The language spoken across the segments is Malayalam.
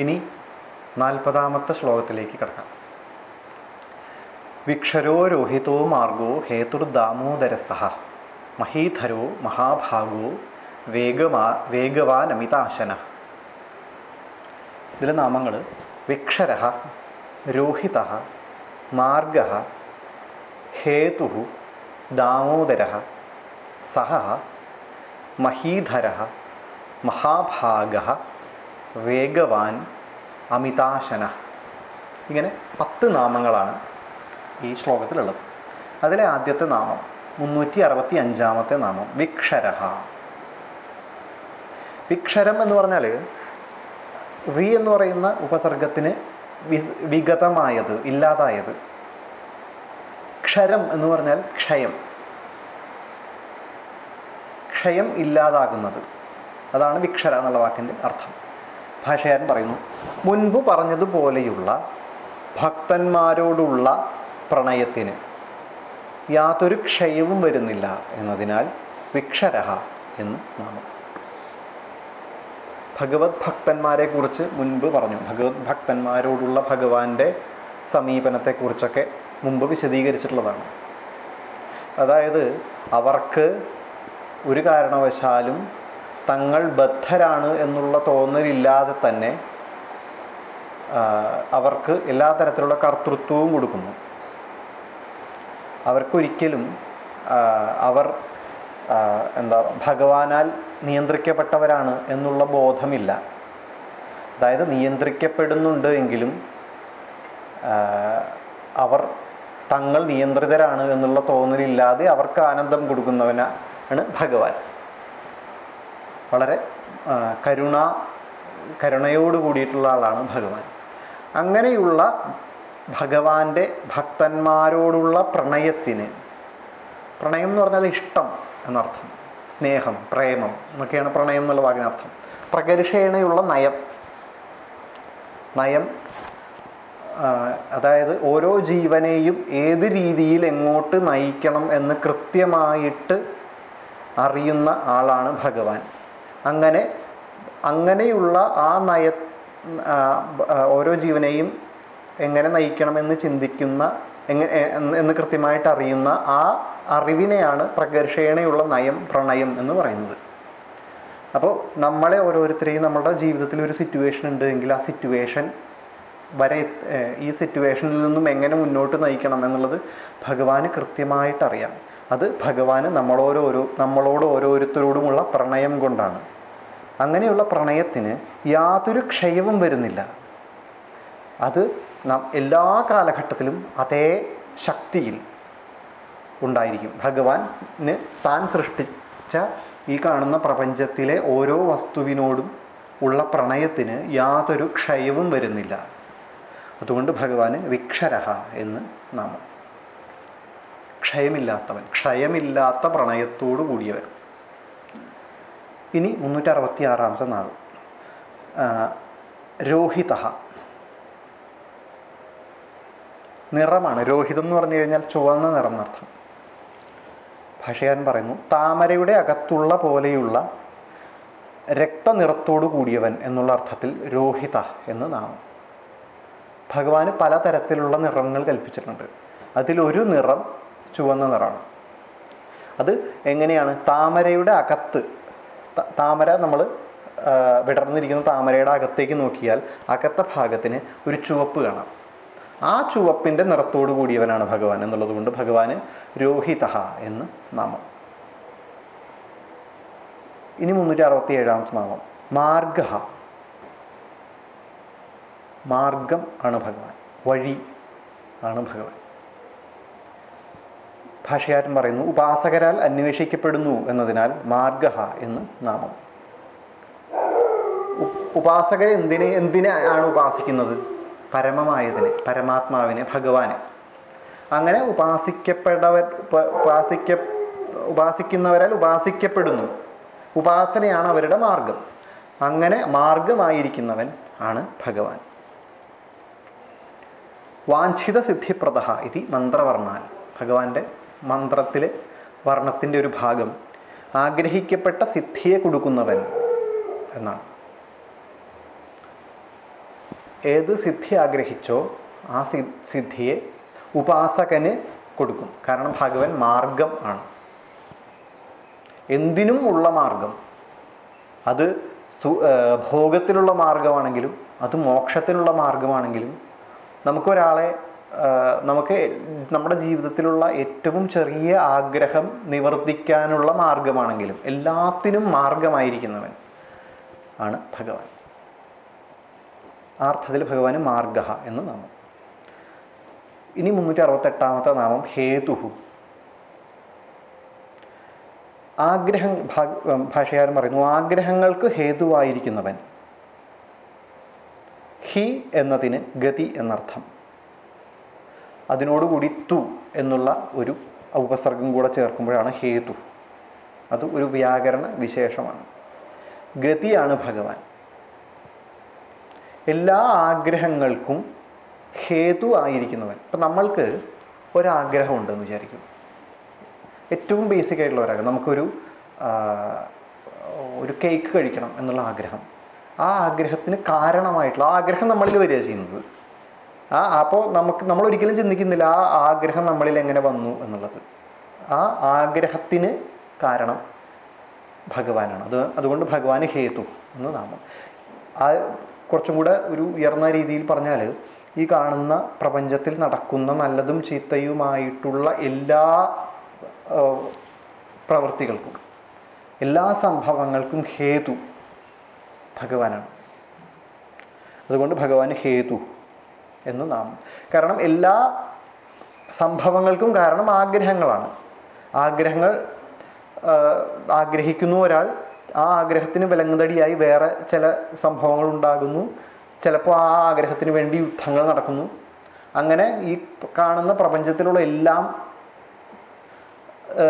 ഇനി നാൽപ്പതാമത്തെ ശ്ലോകത്തിലേക്ക് കിടക്കാം. വിക്ഷരോ രോഹിതോ മാർഗോ ഹേതുർദാമോദരസഹ മഹീധരോ മഹാഭാഗോ വേഗമാ അമിതാശന ഇതിലെ നാമങ്ങൾ വിക്ഷര രോഹിത മാർഗ ഹേതു ദാമോദര സഹ മഹീധര മഹാഭാഗ വേഗവാൻ അമിതാശന. ഇങ്ങനെ പത്ത് നാമങ്ങളാണ് ഈ ശ്ലോകത്തിലുള്ളത്. അതിലെ ആദ്യത്തെ നാമം മുന്നൂറ്റി അറുപത്തി അഞ്ചാമത്തെ നാമം വിക്ഷര വിക്ഷരം എന്ന് പറഞ്ഞാൽ വി എന്ന് പറയുന്ന ഉപസർഗത്തിന് വിഗതമായത് ഇല്ലാതായത്. ക്ഷരം എന്ന് പറഞ്ഞാൽ ക്ഷയം. ക്ഷയം ഇല്ലാതാകുന്നത്. അതാണ് വിക്ഷര എന്നുള്ള വാക്കിന്റെ അർത്ഥം. ഭാഷകാരൻ പറയുന്നു മുൻപ് പറഞ്ഞതുപോലെയുള്ള ഭക്തന്മാരോടുള്ള പ്രണയത്തിന് യാതൊരു ക്ഷയവും വരുന്നില്ല എന്നതിനാൽ വിക്ഷരഹ എന്ന് നാമം. ഭഗവത് ഭക്തന്മാരെ കുറിച്ച് മുൻപ് പറഞ്ഞു. ഭഗവത് ഭക്തന്മാരോടുള്ള ഭഗവാന്റെ സമീപനത്തെക്കുറിച്ചൊക്കെ മുമ്പ് വിശദീകരിച്ചിട്ടുള്ളതാണ്. അതായത് അവർക്ക് ഒരു കാരണവശാലും തങ്ങൾ ബദ്ധരാണ് എന്നുള്ള തോന്നലില്ലാതെ തന്നെ അവർക്ക് എല്ലാ തരത്തിലുള്ള കർത്തൃത്വവും കൊടുക്കുന്നു. അവർക്കൊരിക്കലും അവർ എന്താ ഭഗവാനാൽ നിയന്ത്രിക്കപ്പെട്ടവരാണ് എന്നുള്ള ബോധമില്ല. അതായത് നിയന്ത്രിക്കപ്പെടുന്നുണ്ട് എങ്കിലും അവർ തങ്ങൾ നിയന്ത്രിതരാണ് എന്നുള്ള തോന്നലില്ലാതെ അവർക്ക് ആനന്ദം കൊടുക്കുന്നവനാണ് ഭഗവാൻ. വളരെ കരുണ കരുണയോട് കൂടിയിട്ടുള്ള ആളാണ് ഭഗവാൻ. അങ്ങനെയുള്ള ഭഗവാന്റെ ഭക്തന്മാരോടുള്ള പ്രണയത്തിന് പ്രണയം എന്ന് പറഞ്ഞാൽ ഇഷ്ടം എന്നർത്ഥം സ്നേഹം പ്രേമം എന്നൊക്കെയാണ് പ്രണയം എന്നുള്ള വാക്കിനർത്ഥം. പ്രകർഷേണയുള്ള നയം. നയം അതായത് ഓരോ ജീവനെയും ഏത് രീതിയിൽ എങ്ങോട്ട് നയിക്കണം എന്ന് കൃത്യമായിട്ട് അറിയുന്ന ആളാണ് ഭഗവാൻ. അങ്ങനെ അങ്ങനെയുള്ള ആ നയ ഓരോ ജീവനെയും എങ്ങനെ നയിക്കണമെന്ന് ചിന്തിക്കുന്ന എങ്ങനെ എന്ന് എന്ന് കൃത്യമായിട്ട് അറിയുന്ന ആ അറിവിനെയാണ് പ്രകർഷേണയുള്ള നയം പ്രണയം എന്ന് പറയുന്നത്. അപ്പോൾ നമ്മളെ ഓരോരുത്തരെയും നമ്മുടെ ജീവിതത്തിൽ ഒരു സിറ്റുവേഷൻ ഉണ്ട് എങ്കിൽ ആ സിറ്റുവേഷൻ വരെ ഈ സിറ്റുവേഷനിൽ നിന്നും എങ്ങനെ മുന്നോട്ട് നയിക്കണം എന്നുള്ളത് ഭഗവാന് കൃത്യമായിട്ടറിയാം അത് ഭഗവാന് നമ്മളോരോരോ നമ്മളോട് ഓരോരുത്തരോടുമുള്ള പ്രണയം കൊണ്ടാണ്. അങ്ങനെയുള്ള പ്രണയത്തിന് യാതൊരു ക്ഷയവും വരുന്നില്ല. അത് നാം എല്ലാ കാലഘട്ടത്തിലും അതേ ശക്തിയിൽ ഉണ്ടായിരിക്കും. ഭഗവാന് താൻ സൃഷ്ടിച്ച ഈ കാണുന്ന പ്രപഞ്ചത്തിലെ ഓരോ വസ്തുവിനോടും ഉള്ള പ്രണയത്തിന് യാതൊരു ക്ഷയവും വരുന്നില്ല. അതുകൊണ്ട് ഭഗവാന് വിക്ഷരഹ എന്ന് നാമം. ക്ഷയമില്ലാത്തവൻ ക്ഷയമില്ലാത്ത പ്രണയത്തോടു കൂടിയവൻ. ഇനി മുന്നൂറ്റി അറുപത്തി ആറാമത്തെ നാൾ രോഹിത നിറമാണ്. രോഹിതം എന്ന് പറഞ്ഞു കഴിഞ്ഞാൽ ചുവന്ന നിറം എന്നർത്ഥം. ഭാഷകാരൻ പറയുന്നു താമരയുടെ അകത്തുള്ള പോലെയുള്ള രക്തനിറത്തോടു കൂടിയവൻ എന്നുള്ള അർത്ഥത്തിൽ രോഹിത എന്ന് നാമം. ഭഗവാന് പലതരത്തിലുള്ള നിറങ്ങൾ കൽപ്പിച്ചിട്ടുണ്ട്. അതിലൊരു നിറം ചുവന്ന നിറമാണ്. അത് എങ്ങനെയാണ്? താമരയുടെ അകത്ത് താമര നമ്മൾ വിടർന്നിരിക്കുന്ന താമരയുടെ അകത്തേക്ക് നോക്കിയാൽ അകത്തെ ഭാഗത്തിന് ഒരു ചുവപ്പ് കാണാം. ആ ചുവപ്പിന്റെ നിറത്തോടു കൂടിയവനാണ് ഭഗവാൻ എന്നുള്ളത് കൊണ്ട് ഭഗവാന് രോഹിത എന്ന് നാമം. ഇനി മുന്നൂറ്റി അറുപത്തി ഏഴാമത്തെ നാമം മാർഗ മാർഗം ആണ് ഭഗവാൻ വഴി ആണ് ഭഗവാൻ. ഭാഷകാരൻ പറയുന്നു. ഉപാസകരാൽ അന്വേഷിക്കപ്പെടുന്നു എന്നതിനാൽ മാർഗ എന്ന് നാമം. ഉപാസകരെ എന്തിനെ എന്തിനെ ആണ് ഉപാസിക്കുന്നത്? പരമമായതിനെ പരമാത്മാവിനെ ഭഗവാനെ. അങ്ങനെ ഉപാസിക്കപ്പെടവർ ഉപ- ഉപാസിക്ക ഉപാസിക്കുന്നവരാൽ ഉപാസിക്കപ്പെടുന്നു. ഉപാസനയാണ് അവരുടെ മാർഗം. അങ്ങനെ മാർഗമായിരിക്കുന്നവൻ ആണ് ഭഗവാൻ. വാഞ്ചിത സിദ്ധിപ്രദ ഇതി മന്ത്രവർണാൽ. ഭഗവാന്റെ മന്ത്രത്തിലെ വർണത്തിന്റെ ഒരു ഭാഗം. ആഗ്രഹിക്കപ്പെട്ട സിദ്ധിയെ കൊടുക്കുന്നവൻ എന്നാണ്. ഏത് സിദ്ധി ആഗ്രഹിച്ചോ ആ സിദ്ധിയെ ഉപാസകന് കൊടുക്കും. കാരണം ഭഗവൻ മാർഗം ആണ്. എന്തിനും ഉള്ള മാർഗം. അത് ഭോഗത്തിനുള്ള മാർഗമാണെങ്കിലും അത് മോക്ഷത്തിനുള്ള മാർഗമാണെങ്കിലും നമുക്കൊരാളെ നമുക്ക് നമ്മുടെ ജീവിതത്തിലുള്ള ഏറ്റവും ചെറിയ ആഗ്രഹം നിവർത്തിക്കാനുള്ള മാർഗമാണെങ്കിലും എല്ലാത്തിനും മാർഗമായിരിക്കുന്നവൻ ആണ് ഭഗവാൻ. ആ അർത്ഥത്തിൽ ഭഗവാന് മാർഗ എന്ന് നാമം. ഇനി മുന്നൂറ്റി അറുപത്തെട്ടാമത്തെ നാമം ഹേതുഹു. ആഗ്രഹം ഭാഷകാരൻ പറയുന്നു ആഗ്രഹങ്ങൾക്ക് ഹേതുവായിരിക്കുന്നവൻ. ഹി എന്നതിന് ഗതി എന്നർത്ഥം. അതിനോടുകൂടി തു എന്നുള്ള ഒരു ഉപസർഗം കൂടെ ചേർക്കുമ്പോഴാണ് ഹേതു. അത് ഒരു വ്യാകരണ വിശേഷമാണ്. ഗതിയാണ് ഭഗവാൻ. എല്ലാ ആഗ്രഹങ്ങൾക്കും ഹേതു ആയിരിക്കുന്നവൻ. ഇപ്പം നമ്മൾക്ക് ഒരാഗ്രഹം ഉണ്ടെന്ന് വിചാരിക്കും. ഏറ്റവും ബേസിക് ആയിട്ടുള്ള ഒരാഗ്രഹം. നമുക്കൊരു ഒരു കേക്ക് കഴിക്കണം എന്നുള്ള ആഗ്രഹം. ആ ആഗ്രഹത്തിന് കാരണമായിട്ടുള്ള ആഗ്രഹം നമ്മളിൽ വരിക ചെയ്യുന്നത്. ആ അപ്പോൾ നമുക്ക് നമ്മൾ ഒരിക്കലും ചിന്തിക്കുന്നില്ല ആ ആഗ്രഹം നമ്മളിൽ എങ്ങനെ വന്നു എന്നുള്ളത്. ആ ആഗ്രഹത്തിന് കാരണം ഭഗവാനാണ്. അത് അതുകൊണ്ട് ഭഗവാന് ഹേതു എന്ന് നാമം. ആ കുറച്ചും കൂടെ ഒരു ഉയർന്ന രീതിയിൽ പറഞ്ഞാൽ ഈ കാണുന്ന പ്രപഞ്ചത്തിൽ നടക്കുന്ന നല്ലതും ചീത്തയുമായിട്ടുള്ള എല്ലാ പ്രവൃത്തികൾക്കും എല്ലാ സംഭവങ്ങൾക്കും ഹേതു ഭഗവാനാണ്. അതുകൊണ്ട് ഭഗവാന് ഹേതു എന്ന് നാം. കാരണം എല്ലാ സംഭവങ്ങൾക്കും കാരണം ആഗ്രഹങ്ങളാണ്. ആഗ്രഹങ്ങൾ ആഗ്രഹിക്കുന്നു ഒരാൾ ആ ആഗ്രഹത്തിന് വിലങ്ങുതടിയായി വേറെ ചില സംഭവങ്ങൾ ഉണ്ടാകുന്നു. ചിലപ്പോൾ ആ ആഗ്രഹത്തിന് വേണ്ടി യുദ്ധങ്ങൾ നടക്കുന്നു. അങ്ങനെ ഈ കാണുന്ന പ്രപഞ്ചത്തിലുള്ള എല്ലാം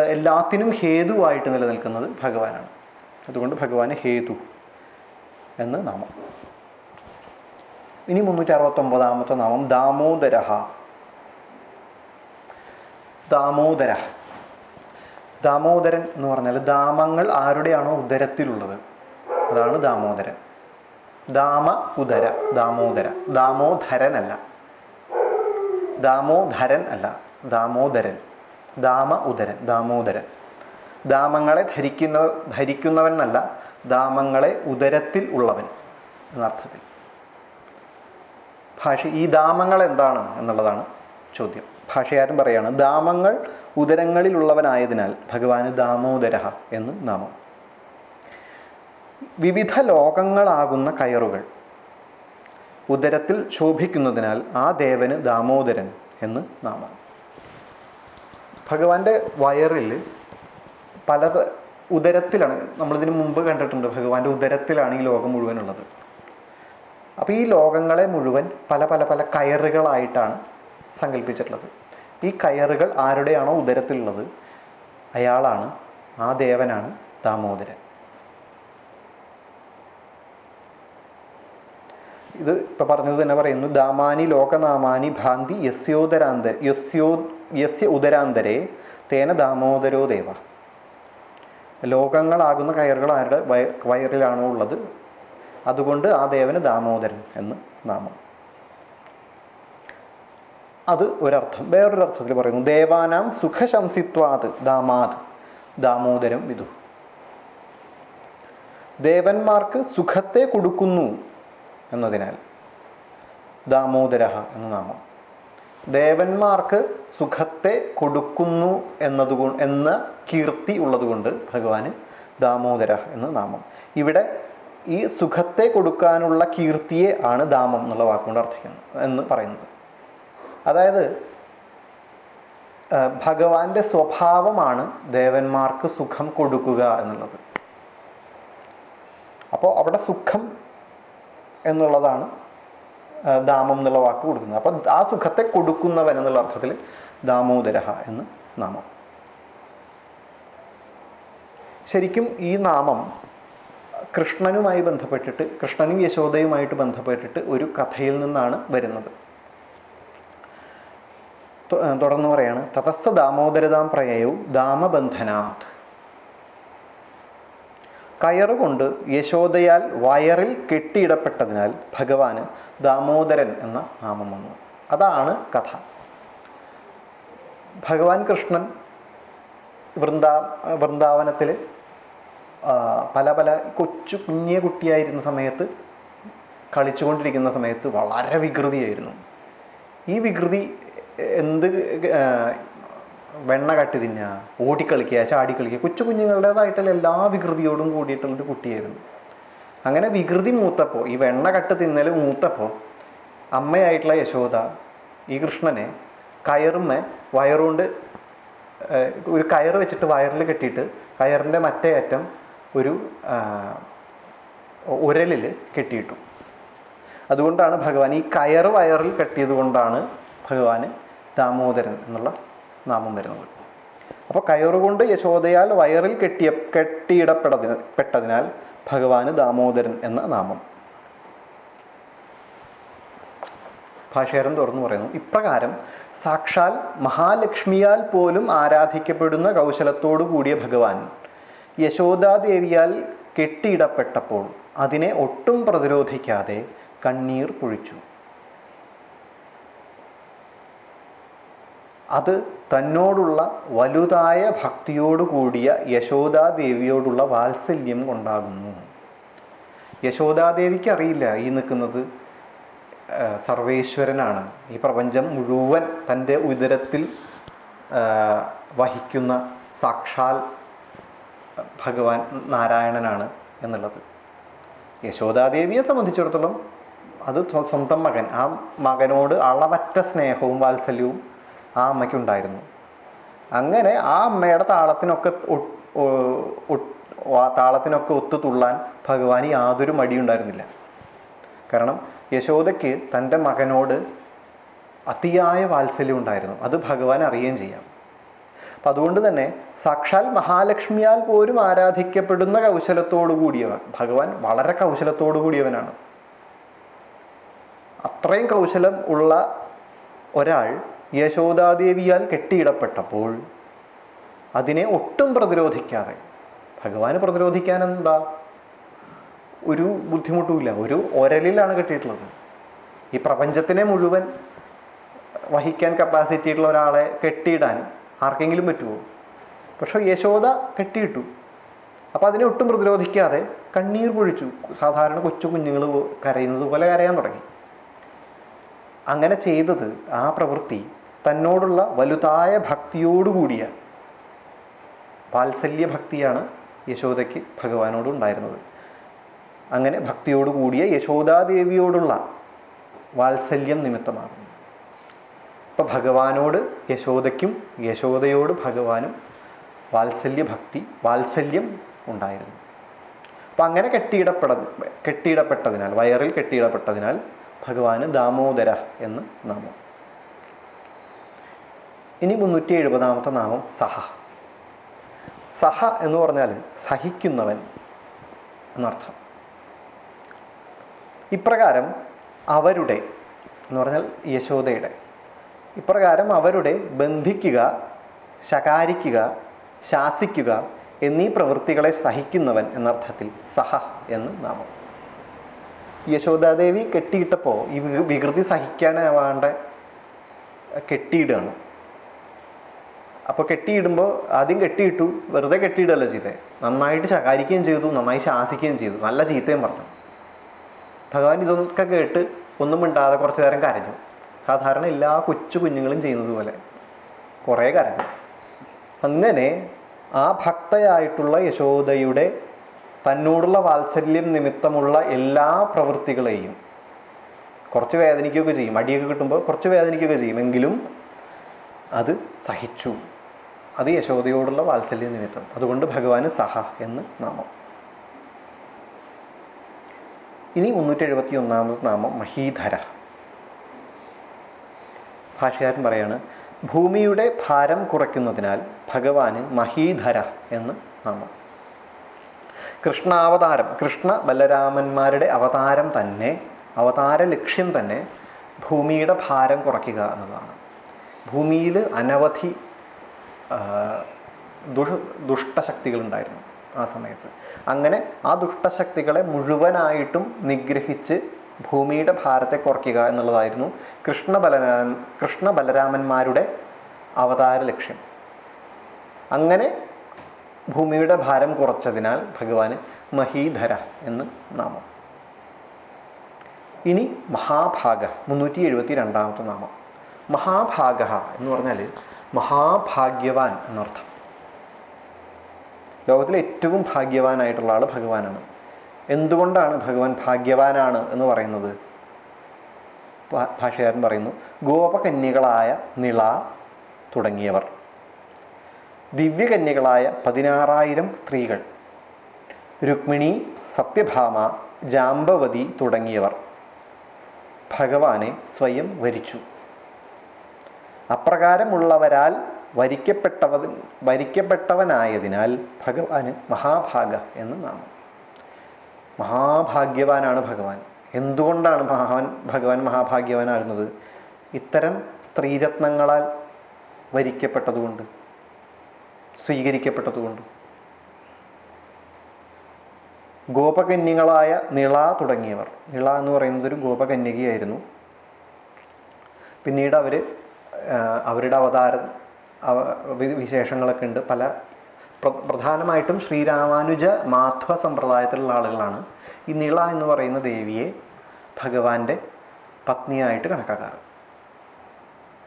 എല്ലാത്തിനും ഹേതുവായിട്ട് നിലനിൽക്കുന്നത് ഭഗവാനാണ്. അതുകൊണ്ട് ഭഗവാന് ഹേതു എന്ന് നാമം. ഇനി മുന്നൂറ്റി അറുപത്തൊമ്പതാമത്തെ നാമം ദാമോദര ദാമോദര. ദാമോദരൻ എന്ന് പറഞ്ഞാൽ ദാമങ്ങൾ ആരുടെയാണോ ഉദരത്തിലുള്ളത്? അതാണ് ദാമോദരൻ. ദാമ ഉദര ദാമോദര. ദാമോധരനല്ല. ദാമോധരൻ അല്ല ദാമോദരൻ. ദാമ ഉദരൻ ദാമോദരൻ. ദാമങ്ങളെ ധരിക്കുന്ന ധരിക്കുന്നവൻ എന്നല്ല ദാമങ്ങളെ ഉദരത്തിൽ ഉള്ളവൻ എന്നർത്ഥത്തിൽ. ഭാഷ ഈ ദാമങ്ങൾ എന്താണ് എന്നുള്ളതാണ് ചോദ്യം. ഭാഷയാരും പറയാണ് ദാമങ്ങൾ ഉദരങ്ങളിലുള്ളവനായതിനാൽ ഭഗവാന് ദാമോദര എന്ന് നാമം. വിവിധ ലോകങ്ങളാകുന്ന കയറുകൾ ഉദരത്തിൽ ശോഭിക്കുന്നതിനാൽ ആ ദേവന് ദാമോദരൻ എന്ന് നാമം. ഭഗവാന്റെ വയറിൽ പല ഉദരത്തിലാണ് നമ്മളിതിനു മുമ്പ് കണ്ടിട്ടുണ്ട് ഭഗവാന്റെ ഉദരത്തിലാണ് ഈ ലോകം മുഴുവനുള്ളത്. അപ്പോൾ ഈ ലോകങ്ങളെ മുഴുവൻ പല പല പല കയറുകളായിട്ടാണ് സങ്കല്പിച്ചിട്ടുള്ളത് ഈ കയറുകൾ ആരുടെയാണോ ഉദരത്തിലുള്ളത്? അയാളാണ് ആ ദേവനാണ് ദാമോദരൻ. ഇത് ഇപ്പൊ പറഞ്ഞത് തന്നെ പറയുന്നു ദാമാനി ലോകനാമാനി ഭാന്തി യസ്യോദരാന്ത യസ്യോ യസ്യ ഉദരാന്തരേ തേന ദാമോദരോ ദേവ. ലോകങ്ങളാകുന്ന കയറുകൾ ആരുടെ വയ വയറിലാണോ ഉള്ളത്? അതുകൊണ്ട് ആ ദേവന് ദാമോദരൻ എന്ന് നാമം. അത് ഒരർത്ഥം. വേറൊരു അർത്ഥത്തിൽ പറയുന്നു ദേവാനാം സുഖശംസിത്വാത് ദാമാത് ദാമോദരം വിധു ദേവന്മാർക്ക് സുഖത്തെ കൊടുക്കുന്നു എന്നതിനാൽ ദാമോദര എന്ന് നാമം. ദേവന്മാർക്ക് സുഖത്തെ കൊടുക്കുന്നു എന്നതുകൊ എന്ന കീർത്തി ഉള്ളതുകൊണ്ട് ഭഗവാന് ദാമോദര എന്ന് നാമം. ഇവിടെ ഈ സുഖത്തെ കൊടുക്കാനുള്ള കീർത്തിയെ ആണ് ദാമം എന്നുള്ള വാക്കുകൊണ്ട് അർത്ഥിക്കുന്നത് എന്ന് പറയുന്നത്. അതായത് ഭഗവാന്റെ സ്വഭാവമാണ് ദേവന്മാർക്ക് സുഖം കൊടുക്കുക എന്നുള്ളത്. അപ്പോൾ അവിടെ സുഖം എന്നുള്ളതാണ് ദാമം എന്നുള്ള വാക്ക് കൊടുക്കുന്നത്. അപ്പോൾ ആ സുഖത്തെ കൊടുക്കുന്നവൻ എന്നുള്ള അർത്ഥത്തിൽ ദാമോദരഹ എന്ന് നാമം. ശരിക്കും ഈ നാമം കൃഷ്ണനുമായി ബന്ധപ്പെട്ടിട്ട് കൃഷ്ണനും യശോദയുമായിട്ട് ബന്ധപ്പെട്ടിട്ട് ഒരു കഥയിൽ നിന്നാണ് വരുന്നത്. തുടർന്ന് പറയാണ് തതസ്സ ദാമോദരതാം പ്രയവും ദാമബന്ധനാത്. കയറുകൊണ്ട് യശോദയാൽ വയറിൽ കെട്ടിയിടപ്പെട്ടതിനാൽ ഭഗവാന് ദാമോദരൻ എന്ന നാമം വന്നു. അതാണ് കഥ. ഭഗവാൻ കൃഷ്ണൻ വൃന്ദാ വൃന്ദാവനത്തിൽ പല പല കൊച്ചു കുഞ്ഞിയ കുട്ടിയായിരുന്ന സമയത്ത് കളിച്ചുകൊണ്ടിരിക്കുന്ന സമയത്ത് വളരെ വികൃതിയായിരുന്നു. ഈ വികൃതി എന്ത് വെണ്ണ കട്ടി തിന്നുക ഓടിക്കളിക്കുക ചാടിക്കളിക്കുക കൊച്ചു കുഞ്ഞുങ്ങളുടേതായിട്ടുള്ള എല്ലാ വികൃതിയോടും കൂടിയിട്ടുള്ളൊരു കുട്ടിയായിരുന്നു. അങ്ങനെ വികൃതി മൂത്തപ്പോൾ ഈ വെണ്ണ കട്ട് തിന്നൽ മൂത്തപ്പോൾ അമ്മയായിട്ടുള്ള യശോദ ഈ കൃഷ്ണനെ കയറുമ്മ വയറുകൊണ്ട് ഒരു കയറ് വെച്ചിട്ട് വയറിൽ കെട്ടിയിട്ട് കയറിന്റെ മറ്റേ അറ്റം ഒരു ഉരലിൽ കെട്ടിയിട്ടു. അതുകൊണ്ടാണ് ഭഗവാൻ ഈ കയറ് വയറിൽ കെട്ടിയത് കൊണ്ടാണ് ഭഗവാന് ദാമോദരൻ എന്നുള്ള നാമം വരുന്നത്. അപ്പോൾ കയറുകൊണ്ട് യശോദയാൽ വയറിൽ കെട്ടിയ കെട്ടിയിടപ്പെട്ട പെട്ടതിനാൽ ഭഗവാന് ദാമോദരൻ എന്ന നാമം. ഭാഷകാരൻ തുറന്നു പറയുന്നു. ഇപ്രകാരം സാക്ഷാൽ മഹാലക്ഷ്മിയാൽ പോലും ആരാധിക്കപ്പെടുന്ന കൗശലത്തോടു കൂടിയ ഭഗവാൻ യശോദാദേവിയാൽ കെട്ടിയിടപ്പെട്ടപ്പോൾ അതിനെ ഒട്ടും പ്രതിരോധിക്കാതെ കണ്ണീർ പൊഴിച്ചു അത് തന്നോടുള്ള വലുതായ ഭക്തിയോടുകൂടിയ യശോദാദേവിയോടുള്ള വാത്സല്യം കൊണ്ടാകുന്നു. യശോദാദേവിക്ക് അറിയില്ല ഈ നിൽക്കുന്നത് സർവേശ്വരനാണ്. ഈ പ്രപഞ്ചം മുഴുവൻ തന്റെ ഉദരത്തിൽ വഹിക്കുന്ന സാക്ഷാൽ ഭഗവാൻ നാരായണനാണ് എന്നുള്ളത്. യശോദാദേവിയെ സംബന്ധിച്ചിടത്തോളം അത് സ്വന്തം മകൻ. ആ മകനോട് അളവറ്റ സ്നേഹവും വാത്സല്യവും ആ അമ്മയ്ക്കുണ്ടായിരുന്നു അങ്ങനെ ആ അമ്മയുടെ താളത്തിനൊക്കെ താളത്തിനൊക്കെ ഒത്തു തുള്ളാൻ ഭഗവാന് യാതൊരു മടിയുണ്ടായിരുന്നില്ല. കാരണം യശോദയ്ക്ക് തന്റെ മകനോട് അതിയായ വാത്സല്യം ഉണ്ടായിരുന്നു. അത് ഭഗവാൻ അറിയുകയും ചെയ്യാം. അപ്പം അതുകൊണ്ട് തന്നെ സാക്ഷാൽ മഹാലക്ഷ്മിയാൽ പോലും ആരാധിക്കപ്പെടുന്ന കൗശലത്തോടു കൂടിയവൻ ഭഗവാൻ വളരെ കൗശലത്തോടു കൂടിയവനാണ്. അത്രയും കൗശലം ഉള്ള ഒരാൾ യശോദാദേവിയാൽ കെട്ടിയിടപ്പെട്ടപ്പോൾ അതിനെ ഒട്ടും പ്രതിരോധിക്കാതെ ഭഗവാന് പ്രതിരോധിക്കാൻ എന്താ ഒരു ബുദ്ധിമുട്ടുമില്ല ഒരു ഒരലിലാണ് കെട്ടിയിട്ടുള്ളത്. ഈ പ്രപഞ്ചത്തിനെ മുഴുവൻ വഹിക്കാൻ കപ്പാസിറ്റി ഉള്ള ഒരാളെ കെട്ടിയിടാൻ ആർക്കെങ്കിലും പറ്റുമോ? പക്ഷെ യശോദ കെട്ടിയിട്ടു. അപ്പോൾ അതിനെ ഒട്ടും പ്രതിരോധിക്കാതെ കണ്ണീർ പൊഴിച്ചു. സാധാരണ കൊച്ചു കുഞ്ഞുങ്ങൾ കരയുന്നത് പോലെ കരയാൻ തുടങ്ങി. അങ്ങനെ ചെയ്തത് ആ പ്രവൃത്തി തന്നോടുള്ള വലുതായ ഭക്തിയോടുകൂടിയ വാത്സല്യ ഭക്തിയാണ് യശോദയ്ക്ക് ഭഗവാനോട് ഉണ്ടായിരുന്നത്. അങ്ങനെ ഭക്തിയോടുകൂടിയ യശോദാദേവിയോടുള്ള വാത്സല്യം നിമിത്തമാകുന്നു. അപ്പോൾ ഭഗവാനോട് യശോദയ്ക്കും യശോദയോട് ഭഗവാനും വാത്സല്യ ഭക്തി വാത്സല്യം ഉണ്ടായിരുന്നു. അപ്പം അങ്ങനെ കെട്ടിയിടപ്പെട കെട്ടിയിടപ്പെട്ടതിനാൽ വയറിൽ കെട്ടിയിടപ്പെട്ടതിനാൽ ഭഗവാന് ദാമോദര എന്ന് നാമം. ഇനി മുന്നൂറ്റി എഴുപതാമത്തെ നാമം സഹ. സഹ എന്ന് പറഞ്ഞാൽ സഹിക്കുന്നവൻ എന്നർത്ഥം. ഇപ്രകാരം അവരുടെ എന്ന് പറഞ്ഞാൽ യശോദയുടെ ഇപ്രകാരം അവരുടെ ബന്ധിക്കുക ശകാരിക്കുക ശാസിക്കുക എന്നീ പ്രവൃത്തികളെ സഹിക്കുന്നവൻ എന്നർത്ഥത്തിൽ സഹ എന്ന് നാമം. യശോദാദേവി കെട്ടിയിട്ടപ്പോൾ ഈ വികൃതി സഹിക്കാനാവാണ്ട് കെട്ടിയിടുകയാണ്. അപ്പോൾ കെട്ടിയിടുമ്പോൾ ആദ്യം കെട്ടിയിട്ടു വെറുതെ കെട്ടിയിടല്ല ചെയ്തേ. നന്നായിട്ട് ശകാരിക്കുകയും ചെയ്തു നന്നായി ശാസിക്കുകയും ചെയ്തു. നല്ല ചീത്തയും പറഞ്ഞു. ഭഗവാൻ ഇതൊക്കെ കേട്ട് ഒന്നും മിണ്ടാതെ കുറച്ചു നേരം കരഞ്ഞു. സാധാരണ എല്ലാ കൊച്ചു കുഞ്ഞുങ്ങളും ചെയ്യുന്നത് പോലെ. കുറേ കരഞ്ഞു അങ്ങനെ ആ ഭക്തയായിട്ടുള്ള യശോദയുടെ തന്നോടുള്ള വാത്സല്യം നിമിത്തമുള്ള എല്ലാ പ്രവൃത്തികളെയും കുറച്ച് വേദനിക്കുകയൊക്കെ ചെയ്യും. അടിയൊക്കെ കിട്ടുമ്പോൾ കുറച്ച് വേദനിക്കുകയൊക്കെ ചെയ്യും. എങ്കിലും അത് സഹിച്ചു. അത് യശോദയോടുള്ള വാത്സല്യ നിമിത്തം. അതുകൊണ്ട് ഭഗവാന് സഹ എന്ന് നാമം. ഇനി മുന്നൂറ്റി എഴുപത്തി ഒന്നാമത് നാമം മഹീധര. ഭാഷകാരൻ പറയാണ് ഭൂമിയുടെ ഭാരം കുറയ്ക്കുന്നതിനാൽ ഭഗവാന് മഹീധര എന്ന് നാമം. കൃഷ്ണാവതാരം കൃഷ്ണ ബലരാമന്മാരുടെ അവതാരം തന്നെ അവതാര ലക്ഷ്യം തന്നെ ഭൂമിയുടെ ഭാരം കുറയ്ക്കുക എന്നതാണ്. ഭൂമിയിൽ അനവധി ദുഷ ദുഷ്ടശക്തികളുണ്ടായിരുന്നു ആ സമയത്ത്. അങ്ങനെ ആ ദുഷ്ടശക്തികളെ മുഴുവനായിട്ടും നിഗ്രഹിച്ച് ഭൂമിയുടെ ഭാരത്തെ കുറയ്ക്കുക എന്നുള്ളതായിരുന്നു കൃഷ്ണ ബലരാമൻ കൃഷ്ണ ബലരാമന്മാരുടെ അവതാര ലക്ഷ്യം. അങ്ങനെ ഭൂമിയുടെ ഭാരം കുറച്ചതിനാൽ ഭഗവാന് മഹീധര എന്ന് നാമം. ഇനി മഹാഭാഗ മുന്നൂറ്റി എഴുപത്തി രണ്ടാമത്തെ നാമം. മഹാഭാഗ എന്ന് പറഞ്ഞാൽ മഹാഭാഗ്യവാൻ എന്നർത്ഥം. ലോകത്തിലെ ഏറ്റവും ഭാഗ്യവാനായിട്ടുള്ള ആൾ ഭഗവാനാണ്. എന്തുകൊണ്ടാണ് ഭഗവാൻ ഭാഗ്യവാനാണ് എന്ന് പറയുന്നത്? ഭാഷകാരൻ പറയുന്നു ഗോപകന്യകളായ നിള തുടങ്ങിയവർ. ദിവ്യകന്യകളായ പതിനാറായിരം സ്ത്രീകൾ. രുക്മിണി സത്യഭാമ ജാമ്പവതി തുടങ്ങിയവർ ഭഗവാനെ സ്വയം വരിച്ചു. അപ്രകാരമുള്ളവരാൽ വരിക്കപ്പെട്ടവ വരിക്കപ്പെട്ടവനായതിനാൽ ഭഗവാന് മഹാഭാഗ എന്ന് നാമം. മഹാഭാഗ്യവാനാണ് ഭഗവാൻ. എന്തുകൊണ്ടാണ് മഹാൻ ഭഗവാൻ മഹാഭാഗ്യവാനാകുന്നത്? ഇത്തരം സ്ത്രീരത്നങ്ങളാൽ വരിക്കപ്പെട്ടതുകൊണ്ട് സ്വീകരിക്കപ്പെട്ടതുകൊണ്ട്. ഗോപകന്യകളായ നിള തുടങ്ങിയവർ. നിള എന്ന് പറയുന്നത് ഒരു ഗോപകന്യകയായിരുന്നു. പിന്നീട് അവർ അവരുടെ അവതാരം അവ- വിശേഷങ്ങളൊക്കെ ഉണ്ട്. പല പ്രധാനമായിട്ടും ശ്രീരാമാനുജ മാധ്വ സമ്പ്രദായത്തിലുള്ള ആളുകളാണ്. ഈ നിള എന്ന് പറയുന്ന ദേവിയെ ഭഗവാന്റെ പത്നിയായിട്ട് കണക്കാക്കാറ്.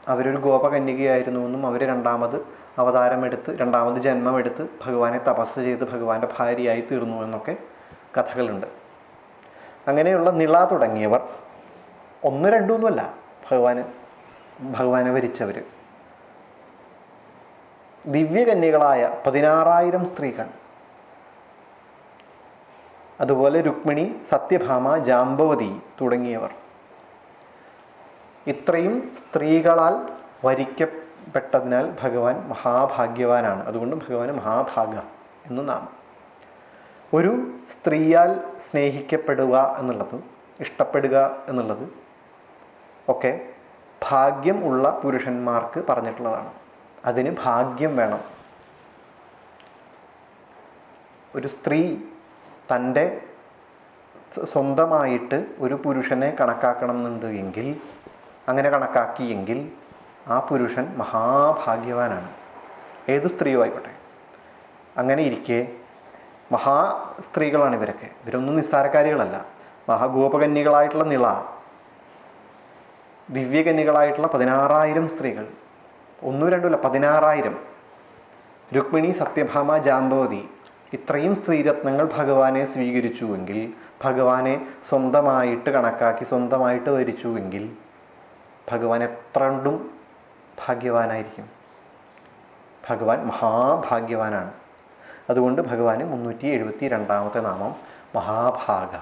അവരൊരു ഗോപകന്യകയായിരുന്നു എന്നും അവർ രണ്ടാമത് അവതാരമെടുത്ത് രണ്ടാമത് ജന്മമെടുത്ത് ഭഗവാനെ തപസ് ചെയ്ത് ഭഗവാന്റെ ഭാര്യയായി തീർന്നു എന്നൊക്കെ കഥകളുണ്ട്. അങ്ങനെയുള്ള നിള തുടങ്ങിയവർ ഒന്ന് രണ്ടൊന്നുമല്ല ഭഗവാന് ഭഗവാനെ വരിച്ചവർ ദിവ്യകന്യകളായ പതിനാറായിരം സ്ത്രീകൾ. അതുപോലെ രുക്മിണി സത്യഭാമ ജാമ്പവതി തുടങ്ങിയവർ. ഇത്രയും സ്ത്രീകളാൽ വരിക്കപ്പെട്ടതിനാൽ ഭഗവാൻ മഹാഭാഗ്യവാനാണ്. അതുകൊണ്ട് ഭഗവാന് മഹാഭാഗ എന്ന് നാമം. ഒരു സ്ത്രീയാൽ സ്നേഹിക്കപ്പെടുക എന്നുള്ളത് ഇഷ്ടപ്പെടുക എന്നുള്ളത് ഒക്കെ ഭാഗ്യം ഉള്ള പുരുഷന്മാർക്ക് പറഞ്ഞിട്ടുള്ളതാണ്. അതിന് ഭാഗ്യം വേണം. ഒരു സ്ത്രീ തന്റെ സ്വന്തമായിട്ട് ഒരു പുരുഷനെ കണക്കാക്കണം എന്നുണ്ട് എങ്കിൽ അങ്ങനെ കണക്കാക്കിയെങ്കിൽ ആ പുരുഷൻ മഹാഭാഗ്യവാനാണ്. ഏത് സ്ത്രീയോ ആയിക്കോട്ടെ. അങ്ങനെ ഇരിക്കെ മഹാ സ്ത്രീകളാണ് ഇവരൊക്കെ. ഇവരൊന്നും നിസ്സാരക്കാരികളല്ല മഹാഗോപകന്യകളായിട്ടുള്ള നിള ദിവ്യകന്യകളായിട്ടുള്ള പതിനാറായിരം സ്ത്രീകൾ ഒന്നും രണ്ടുമല്ല പതിനാറായിരം. രുക്മിണി സത്യഭാമ ജാമ്പവതി ഇത്രയും സ്ത്രീരത്നങ്ങൾ ഭഗവാനെ സ്വീകരിച്ചുവെങ്കിൽ ഭഗവാനെ സ്വന്തമായിട്ട് കണക്കാക്കി സ്വന്തമായിട്ട് വരിച്ചുവെങ്കിൽ ഭഗവാൻ എത്ര കണ്ടും ഭാഗ്യവാനായിരിക്കും. ഭഗവാൻ മഹാഭാഗ്യവാനാണ്. അതുകൊണ്ട് ഭഗവാന് മുന്നൂറ്റി എഴുപത്തി രണ്ടാമത്തെ നാമം മഹാഭാഗ